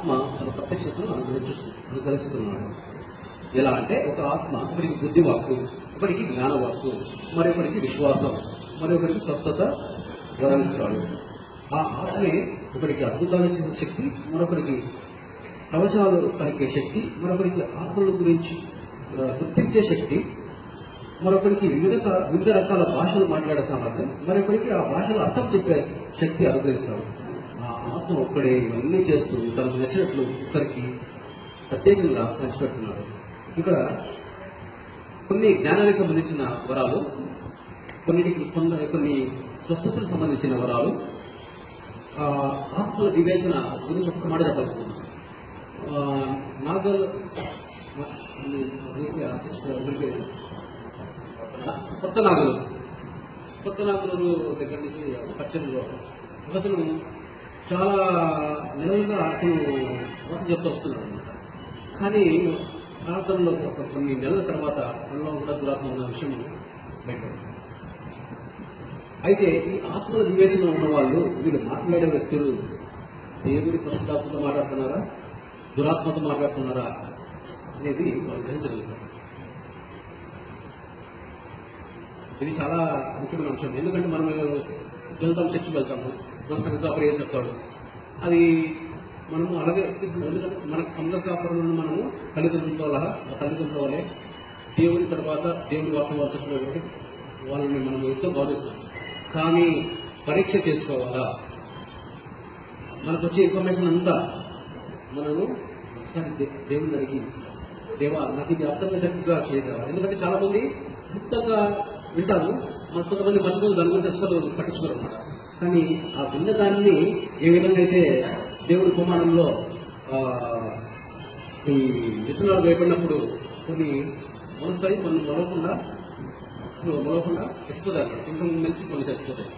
ఆత్మ తన ప్రత్యక్షతను అనుగ్రహిస్తు అనుగ్రహిస్తున్నాడు. ఎలా అంటే ఒక ఆత్మ ఒకరికి బుద్ధి వాక్కు ఒకరికి జ్ఞాన వాక్కు మరొకరికి విశ్వాసం మరొకరికి స్వస్థత వరణిస్తాడు ఆ ఆత్మే ఒకరికి అద్భుతాలు చేసే శక్తి మరొకరికి ప్రవచనాలు పలికే శక్తి మరొకరికి ఆత్మల గురించి గుర్తించే శక్తి మరొకరికి వివిధ వివిధ రకాల భాషలు మాట్లాడే సామర్థ్యం మరొకరికి ఆ భాషలు అర్థం చెప్పే శక్తి అనుగ్రహిస్తాడు. ఆ ఒక్కడే ఇవన్నీ చేస్తూ తనకు నచ్చినట్లు ఒక్కరికి ప్రత్యేకంగా పంచిపెడుతున్నాడు. ఇక్కడ కొన్ని జ్ఞానానికి సంబంధించిన వరాలు కొన్నిటికి కొంద కొన్ని స్వస్థతకు సంబంధించిన వరాలు ఆత్మల వివేచన గురించి ఒక్క మాట చెప్పాలనుకున్నాను నాగల్ కొత్త నాగులు. కొత్త నాగులు దగ్గర నుంచి పచ్చడిలో అతను చాలా నెలలుగా అతను మోసం చెప్తూ వస్తున్నాడు అనమాట కానీ ప్రాంతంలో ఒక కొన్ని నెలల తర్వాత మనలో కూడా దురాత్మ ఉన్న విషయం బయటపడింది. అయితే ఈ ఆత్మ వివేచన ఉన్న వాళ్ళు వీళ్ళు మాట్లాడే వ్యక్తులు దేవుడి పరిశుద్ధాత్మతో మాట్లాడుతున్నారా? దురాత్మతో మాట్లాడుతున్నారా అనేది వాళ్ళు గ్రహించగలుగుతారు ఇది చాలా ముఖ్యమైన అంశం. ఎందుకంటే మనం వెళ్తాం చర్చికి వెళ్తాము. మన సంఘ కాపరి ఏం చెప్తాడు అది మనము అలాగే తీసుకుంటాం. ఎందుకంటే మనకు సంఘ కాపరులను మనము తల్లిదండ్రులతో అలా తల్లిదండ్రుల వల్లే దేవుని తర్వాత దేవుని వాక్యం వాళ్ళు చెప్పినటువంటి వాళ్ళని మనం ఎంతో గౌరవిస్తాం. కానీ పరీక్ష చేసుకోవాలా? మనకు వచ్చే ఇన్ఫర్మేషన్ అంతా మనము ఒకసారి దేవుని అడిగి దేవా నాకు ఇది అర్థమయ్యేటట్టుగా చేయగలరా ఎందుకంటే చాలామంది గుప్తంగా వింటారు. మన కొంతమంది మర్చిపోయి దాని గురించి అసలు పట్టించుకోరు అన్నమాట. కానీ ఆ విన్న దాన్ని ఏ విధంగా అయితే దేవుడి కుమారంలో ఈ విత్తనాలు వేయబడినప్పుడు కొన్ని మొలుస్తాయి కొన్ని మొలవకుండా మొలవకుండా చచ్చిపోతాయి. కొంచెం మంచి కొన్ని చచ్చిపోతాయి.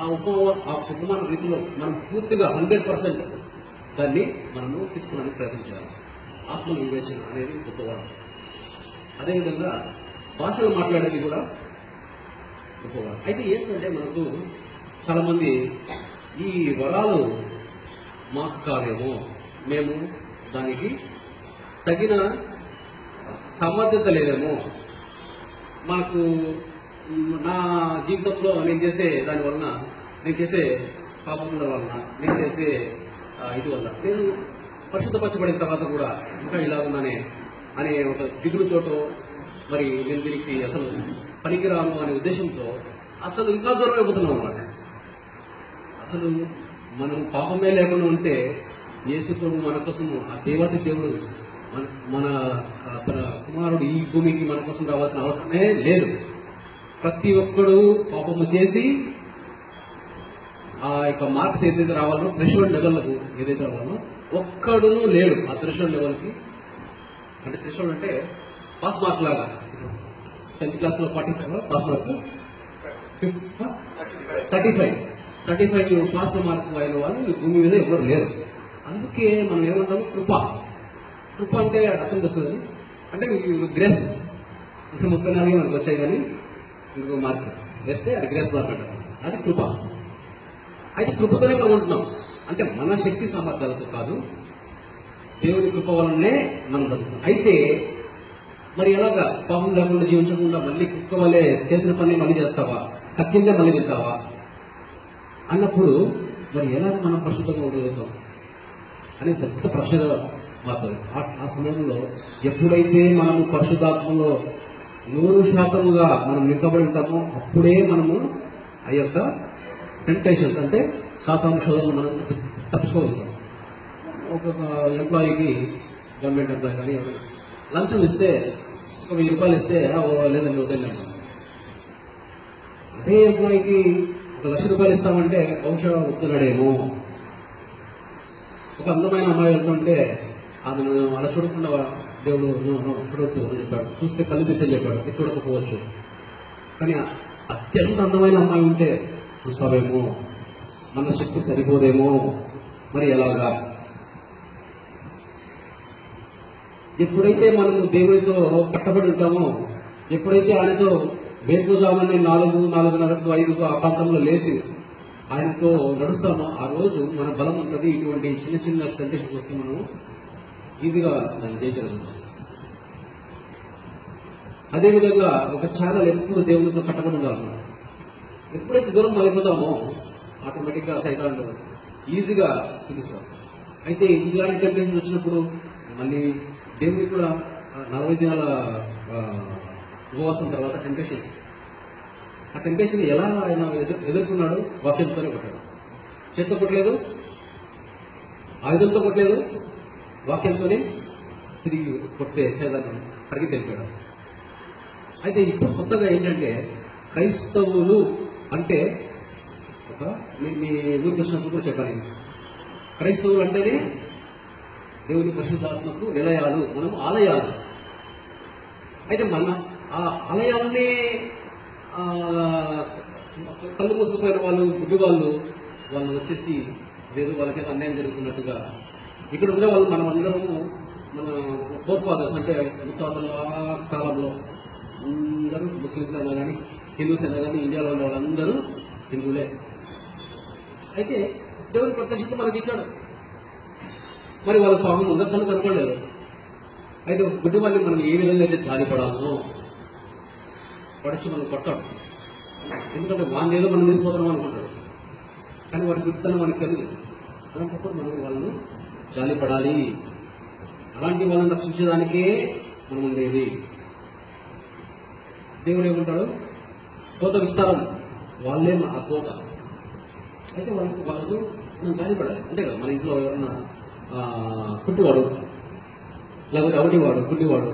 ఆ ఉపమ ఆ ఉపమాన రీతిలో మనం పూర్తిగా హండ్రెడ్ పర్సెంట్ దాన్ని మనము తీసుకోవడానికి ప్రయత్నించాలి. ఆత్మ వివేచన అనేది గొప్పవాడు. అదేవిధంగా భాషలు మాట్లాడేది కూడా గొప్పవాడు. అయితే ఏంటంటే మనకు చాలామంది ఈ వరాలు మాకు కాదేమో మేము దానికి తగిన సమర్థత లేదేమో. మాకు నా జీవితంలో నేను చేసే దాని వలన నేను చేసే పాపముల వలన నేను చేసే ఇది వల్ల నేను పరిశుద్ధపరచబడిన తర్వాత కూడా ఇంకా ఇలా ఉన్నానే అనే ఒక దిగులుతోటో మరి నేను దీనికి అసలు పనికిరాను అనే ఉద్దేశంతో అసలు ఇంకా దూరం అన్నమాట. అసలు మనం పాపమే లేకుండా ఉంటే యేసుప్రభు మన కోసం ఆ దేవత దేవుడు మన మన కుమారుడు ఈ భూమికి మన కోసం రావాల్సిన అవసరమే లేదు ప్రతి ఒక్కడు పాపము చేసి ఆ యొక్క మార్క్స్ ఏదైతే రావాలో థ్రెషోల్డ్ లెవెల్కు ఏదైతే రావాలో ఒక్కడును లేడు ఆ థ్రెషోల్డ్ లెవెల్కి అంటే థ్రెషోల్డ్ అంటే పాస్ మార్క్ లాగా టెన్త్ క్లాస్లో forty five pass mark thirty five thirty five pass mark అయిన వాళ్ళు ఈ భూమి మీద ఎవరు లేరు. అందుకే మనం ఏమంటాము? కృప. కృప అంటే అర్థం తెలుస్తుంది అంటే గ్రేస్ అంటే ముప్పై నాలుగు మనకు వచ్చాయి కానీ ఇంకో మార్క్ వేస్తే అది గ్రేస్ మార్క్ అంటారు. అది కృప. అయితే కృపతోనే మనం ఉంటున్నాం. అంటే మన శక్తి సామర్థ్యాలతో కాదు దేవుని కృప వలనే మనం బతుకుతాం అయితే మరి ఎలాగా? పాపం లేకుండా జీవించకుండా మళ్ళీ కుక్క వల్లే చేసిన పని మళ్ళీ చేస్తావా? కక్కిందే మళ్ళీ తింటావా? అన్నప్పుడు మరి ఎలా మనం పరిశుద్ధంగా ఉండగలుగుతాం? అనే పెద్ద ప్రశ్న మాత్రం ఆ- సమయంలో ఎప్పుడైతే మనము పరిశుద్ధాత్మలో నూరు శాతముగా మనం నింపబడి ఉంటామో అప్పుడే మనము ఆ యొక్క టెంప్టేషన్స్ అంటే శాతం శోధనలు మనం తప్పించుకోగలుగుతాం. ఒక్కొక్క ఎంప్లాయీకి గవర్నమెంట్ ఎంప్లాయీ కానీ లంచం ఇస్తే ఒక వెయ్యి రూపాయలు ఇస్తే "ఆ, ఓ, లేదండి వదిలేండి అదే ఎంప్లాయీకి ఒక లక్ష రూపాయలు ఇస్తామంటే బహుశా ఒప్పుతున్నాడేమో ఒక అందమైన అమ్మాయి వెళ్తుంటే అతను అలా చూడకుండా దేవుడు "నో, చూడొద్దు అని చెప్పాడు. చూస్తే కళ్ళు తీసే చెప్పాడు. ఇది చూడకపోవచ్చు. కానీ అత్యంత అందమైన అమ్మాయి ఉంటే చూస్తావేమో? మన శక్తి సరిపోదేమో? మరి ఎలాగా? ఎప్పుడైతే మనము దేవుడితో కట్టబడి ఉంటామో ఎప్పుడైతే ఆయనతో వేకుజామని నాలుగు నాలుగున్నరకు ఐదుకు ఆ ప్రాంతంలో లేచి ఆయనతో నడుస్తాము. ఆ రోజు మన బలం ఉంటుంది. ఇటువంటి చిన్న చిన్న టెంటేషన్స్ వస్తే మనం ఈజీగా దాన్ని జయించగలుగుతాం. అదేవిధంగా ఒక ఛానల్ ఎప్పుడు దేవునితో కట్టబడి ఉండాలన్నమాట ఎప్పుడైతే దూరం అయిపోతామో ఆటోమేటిక్గా సైతాన్ ఈజీగా చూపిస్తాం అయితే ఇలాంటి టెంపరేచర్ వచ్చినప్పుడు మళ్ళీ దేవునికి కూడా నలభై దినాల ఉపవాసం తర్వాత టెంప్టేషన్స్ ఆ టెంప్టేషన్ ఎలా ఆయన ఎదుర్కొన్నాడు వాక్యంతోనే కొట్టాడు. చేత్తో కొట్టలేదు ఆయుధంతో కొట్టలేదు వాక్యంతోనే తిరిగి కొట్టే సేదాన్ని పరిగి తెలిపాడు అయితే ఇప్పుడు కొత్తగా ఏంటంటే క్రైస్తవులు అంటే ఒక మీ మీ ఊరికి వచ్చినప్పుడు కూడా చెప్పాలి. క్రైస్తవులు అంటేనే దేవుని పరిశుద్ధాత్మకు నిలయాలు మనం ఆలయాలు. అయితే మన ఆ ఆలయాలనే కళ్ళు మూసుకుపోయిన వాళ్ళు గుడ్డి వాళ్ళు వాళ్ళు వచ్చేసి లేదు వాళ్ళకి అన్యాయం జరుగుతున్నట్టుగా ఇక్కడ ఉండే వాళ్ళు మనం అందరము మన ఫోర్ ఫాదర్స్ అంటే ముత్తాతల కాలంలో అందరూ ముస్లిమ్స్ అయినా కానీ హిందూస్ అయినా కానీ ఇండియాలో ఉన్న వాళ్ళందరూ హిందువులే. అయితే దేవుని ప్రత్యక్షత మనకి ఇచ్చాడు. మరి వాళ్ళ పాపం ఉందా కళ్ళు కనుకోలేదు. అయితే గుడ్డి వాళ్ళని మనం ఏ విధంగా అయితే జారిపడాలో పడిచి మనం కొట్టాడు ఎందుకంటే వాడిని ఏదో మనం తీసుకోవడం అనుకుంటాడు కానీ వాటి గుర్తనం మనకి తెలియదు అలాంటప్పుడు మనం వాళ్ళను జాలిపడాలి అలాంటి వాళ్ళని రక్షించడానికే మనం ఉండేది. దేవుడు ఏమంటాడు? కోత విస్తారం. వాళ్ళే ఆ కోత. అయితే వాళ్ళకి వాళ్ళకు మనం జాలిపడాలి అంతే కదా? మన ఇంట్లో ఎవరన్నా ఆ, పుట్టివాడు లేకపోతే ఒకటివాడు గుడ్డివాడు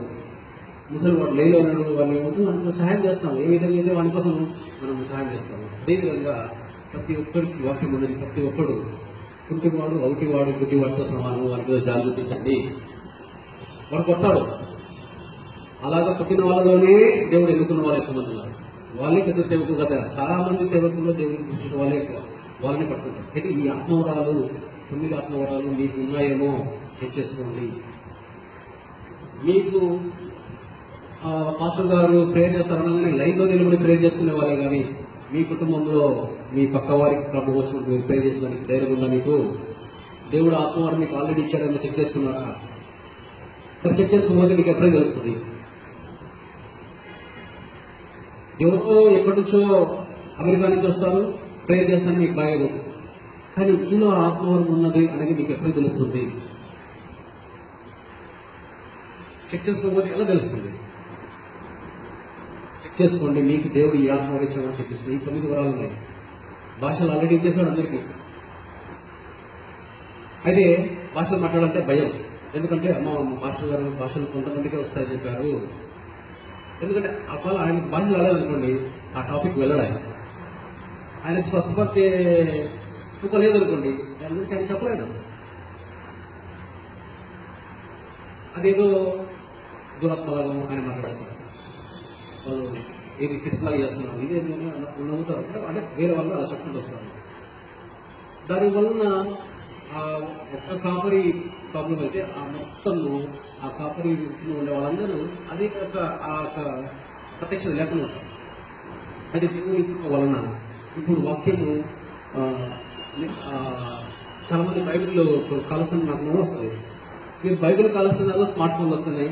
ముసలివాడు లేని ఉన్నాడు వాళ్ళు ఉంటే మనకు సహాయం చేస్తాం ఏ విధంగా అయితే వాడి కోసం మనం సహాయం చేస్తాము అదేవిధంగా ప్రతి ఒక్కరికి వాక్యం ఉన్నది ప్రతి ఒక్కడు పుట్టినవాడు ఒకటివాడు గుడ్డివాడితో సమానం వారి మీద జాలి చూపించండి. వాడు కొట్టాడు. అలాగా పుట్టిన వాళ్ళలోనే దేవుడు ఎన్నుకున్న వాళ్ళు ఎక్కువ మంది ఉన్నారు? వాళ్ళే పెద్ద సేవకులు కదా. చాలా మంది సేవకుల్లో దేవుడిని చూసిన వాళ్ళే ఎక్కువ. వాళ్ళని పట్టుకుంటారు. అయితే ఈ ఆత్మవరాలు తొమ్మిది ఆత్మవరాలు మీకు ఉన్నాయేమో చెక్ చేసుకోండి. మీకు పాస్టర్ గారు ప్రేయర్ చేస్తారనగానే లైన్లో నిలబడి ప్రేయర్ చేసుకునే వాళ్ళే కానీ మీ కుటుంబంలో మీ పక్క వారికి ప్రభు వచ్చినప్పుడు మీరు ప్రేయర్ చేసుకోవడానికి ధైర్యం ఉందా మీకు? దేవుడు ఆత్మవారు మీకు ఆల్రెడీ ఇచ్చాడని చెక్ చేసుకున్నారా? మరి చెక్ చేసుకోకపోతే మీకు ఎప్పుడే తెలుస్తుంది. ఎవరో ఎక్కడి నుంచో అమెరికా నుంచి వస్తారు ప్రేయర్ చేస్తాను మీకు బాగా కానీ ఇందులో ఆత్మవరం ఉన్నది అనేది మీకు ఎప్పుడు తెలుస్తుంది. చెక్ చేసుకోకపోతే ఎలా తెలుస్తుంది? చేసుకోండి మీకు దేవుడు ఈ ఆత్మవరం ఇచ్చామని చెప్పేసి. ఈ తొమ్మిది వరాలు ఉన్నాయి. భాషలు ఆల్రెడీ ఇచ్చేసాడు అందరికీ. అయితే భాషలు మాట్లాడాలంటే భయం. ఎందుకంటే అమ్మ మాస్టర్ గారు భాషలు కొంతమందికే వస్తాయని చెప్పారు. ఎందుకంటే ఒకవేళ ఆయన భాషలు రాలేదనుకోండి ఆ టాపిక్ వెళ్ళడు? ఆయన ఆయనకు స్వస్థపరిచే కృప లేదనుకోండి దాని గురించి ఆయన చెప్పలేడు. అదేదో దురాత్మలాగా ఆయన మాట్లాడేస్తారు వాళ్ళు ఏది ఫిక్స్ లాగా చేస్తున్నారు ఇదే నవ్వుతారు అంటే వేరే వాళ్ళు అలా చెప్పుకుంటూ వస్తారు దాని వలన ఆ ఒక్క కాపరి ప్రాబ్లం అయితే ఆ మొత్తము ఆ కాపరి వృత్తిలో ఉండే వాళ్ళందరూ అదే ఒక ఆ యొక్క ప్రత్యక్షత లేకుండా ఉంటారు. అది దేవుని వలన. ఇప్పుడు వాక్యము ఆ, చాలా మంది బైబిల్లో కాలుస్తున్న నాకు వస్తుంది. మీరు బైబిల్ కాలుస్తున్నారు స్మార్ట్ ఫోన్లు వస్తున్నాయి.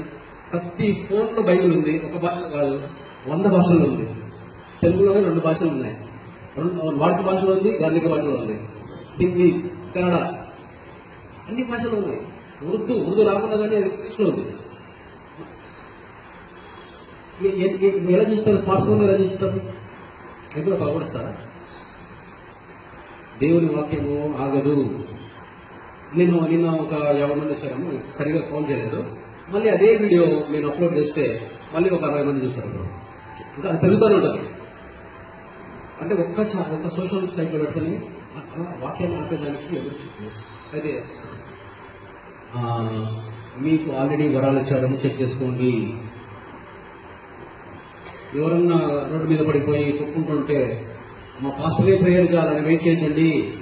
ప్రతి ఫోన్లో బైబిల్ ఉంది ఒక భాషలో కాదు వంద భాషల్లో ఉంది. తెలుగులోనే రెండు భాషలు ఉన్నాయి. రెండు వాడుక భాషలో ఉంది గార్లిక భాషలో ఉంది. హిందీ కన్నడ అన్ని భాషలు ఉన్నాయి. ఉర్దూ ఉర్దూ రాకుండా కానీ అది ఇంగ్లీష్లో ఉంది ఎలా చూస్తారు స్మార్ట్ ఫోన్ ఎలా చూస్తారు ఎప్పుడు బాగుపడుస్తారా దేవుని వాక్యము ఆగదు. నేను నిన్న ఒక ఎవరి మంది వచ్చారము సరిగా ఫోన్ చేయలేదు. మళ్ళీ అదే వీడియో నేను అప్లోడ్ చేస్తే మళ్ళీ ఒక అరవై మంది చూస్తారు ఇంకా అది పెరుగుతూనే ఉంటుంది. అంటే ఒక్క చా- ఒక్క సోషల్ సైట్లో పెట్టుకొని అలా వాక్యాన్ని ఆపేదానికి ఎవరు అయితే మీకు ఆల్రెడీ వరాలు ఇచ్చారని చెక్ చేసుకోండి. ఎవరన్నా రోడ్డు మీద పడిపోయి కొట్టుకుంటుంటే మా పాస్టరే ప్రేయర్ చేయాలని వెయిట్ చేయండి.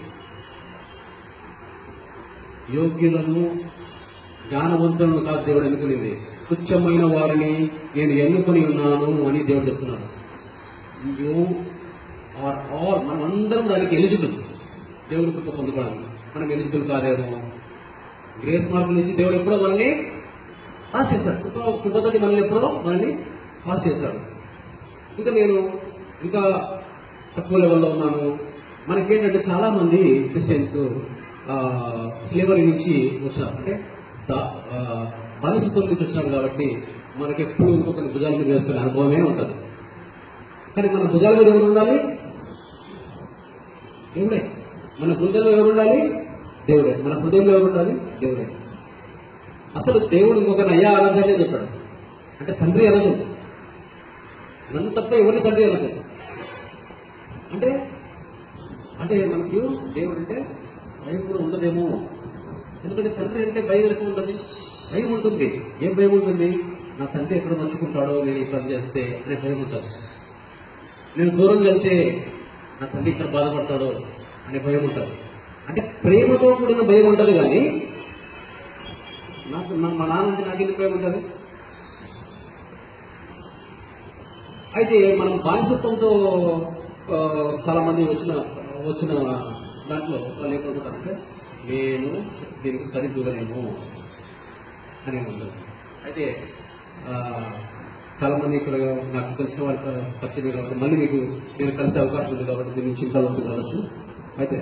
యోగ్యులను జ్ఞానవంతులను కాదు దేవుడు ఎన్నుకునింది. తుచ్చమైన వారిని నేను ఎన్నుకొని ఉన్నాను అని దేవుడు చెప్తున్నాడు. యూ ఆర్ ఆల్ మనం అందరం దానికి ఎలిజిబుల్. దేవుడి కృప పొందుకోవడానికి. మనం ఎలిజిబుల్ కాదేమో? గ్రేస్ మార్క్ నుంచి దేవుడు ఎప్పుడో మనల్ని పాస్ చేశాడు కృప కృపతోటి మనల్ని ఎప్పుడో మనల్ని పాస్ చేశాడు ఇంకా నేను ఇంకా తక్కువ లెవెల్లో ఉన్నాను. మనకేంటంటే చాలామంది క్రిస్టియన్స్ స్లేవరీ నుంచి వచ్చారు. అంటే మనసుతో నుంచి వచ్చినారు కాబట్టి మనకి ఎప్పుడు ఇంకొకరి భుజాల మీద వేసుకునే అనుభవమే ఉంటుంది. కానీ మన భుజాల మీద ఎవరు ఉండాలి? దేవుడే. మన హృదయంలో ఎవరు ఉండాలి? దేవుడే. మన హృదయంలో ఎవరు ఉండాలి? దేవుడే. అసలు దేవుడు ఇంకొకరిని అయ్యా అనగానే చెప్పాడు. అంటే తండ్రి అనదు నన్ను తప్ప ఎవరిని తండ్రి అనదు అంటే అంటే మనకి దేవుడు అంటే భయం కూడా ఉండదేమో. ఎందుకంటే తండ్రి అంటే భయం ఎక్కువ ఉంటుంది. భయం ఉంటుంది. ఏం భయం ఉంటుంది? నా తండ్రి ఎక్కడ మంచుకుంటాడో నేను ఈ పని చేస్తే అనే భయం ఉంటుంది. నేను దూరం వెళ్తే నా తండ్రి ఇక్కడ బాధపడతాడో అనే భయం ఉంటుంది. అంటే ప్రేమతో కూడిన భయం ఉంటుంది కానీ నాకు నా- మా నాన్నంటే నాకు ఎందుకు భయం ఉంటుంది? అయితే మనం బానిసత్వంతో చాలా మంది వచ్చిన వచ్చిన దాంట్లో వాళ్ళు ఏమనుకుంటారంటే నేను దీనికి సరిదూగలేము అని ఉంటుంది అయితే చాలామంది ఇక్కడ నాకు తెలిసిన వాళ్ళ పరిచయం కాబట్టి మళ్ళీ మీకు నేను కలిసే అవకాశం ఉంది కాబట్టి దీని నుంచి ఇంకా లోతుకు అయితే